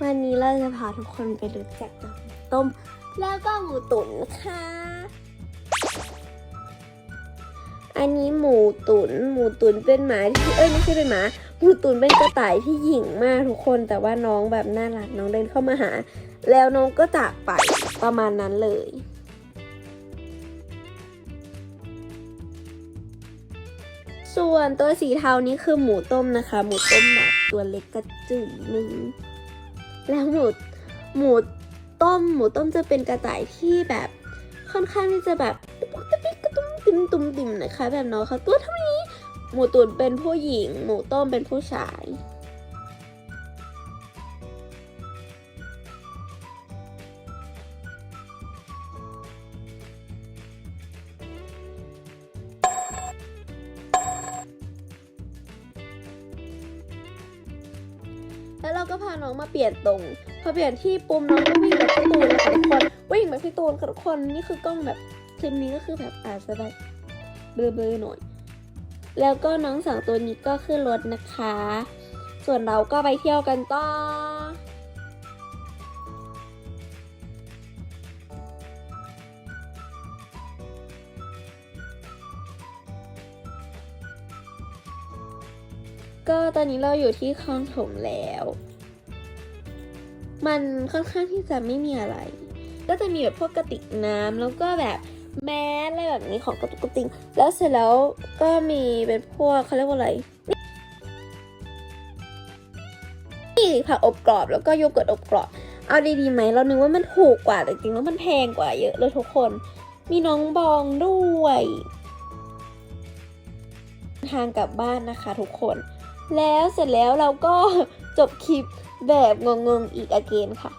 วันนี้เราจะพาทุกคนไปรู้จักกับต้ม แล้วก็หมูตุ๋นค่ะ อันนี้หมูตุนหมูตุ๋นเป็นหมาที่เอ้ยไม่ใช่เป็นหมา หมูตุ๋นเป็นกระต่ายที่หยิ่งมากทุกคน แต่ว่าน้องแบบน่ารักน้องเดินเข้ามาหา แล้วน้องก็จากไปประมาณนั้นเลยส่วนตัวสีเทานี้คือหมูต้มนะคะ หมูต้มแบบตัวเล็กกระจืดนึง แล้วหมูหมูต้มหมูต้มจะเป็นกระต่ายที่แบบค่อนข้างที่จะแบบตุ๊กติ๊กกระตุ้มติมตุ้มติมนะคะแบบน้องเขาตัวเท่านี้ หมูตุ๋นเป็นผู้หญิง หมูต้มเป็นผู้ชาย แล้วเราก็พาน้องมาเปลี่ยนตรงพอเปลี่ยนที่ปุ่มน้องก็วิ่งแบบพี่ตูนเลยค่ะทุกคนวิ่งแบบพี่ตูนค่ะทุกคนนี่คือกล้องแบบคลิปนี้ก็คือแบบอาจจะแบบเบลอๆหน่อย แล้วก็น้องสองตัวนี้ก็ขึ้นรถนะคะ ส่วนเราก็ไปเที่ยวกันต่อ ก็ตอนนี้เราอยู่ที่คลองถมแล้ว มันค่อนข้างที่จะไม่มีอะไร ก็จะมีแบบพวกกระติกน้ำแล้วก็แบบแมสอะไรแบบนี้ของกระตุกกระติกแล้วเสร็จแล้วก็มีเป็นพวกเขาเรียกว่าอะไรนี่ผักอบกรอบแล้วก็โยเกิร์ตอบกรอบ เอาดีๆไหมเรานึกว่ามันถูกกว่าแต่จริงๆแล้วมันแพงกว่าเยอะเลยทุกคน มีน้องบองด้วย ทางกลับบ้านนะคะทุกคน แล้วเสร็จแล้วเราก็จบคลิปแบบงงๆอีกอเกนค่ะ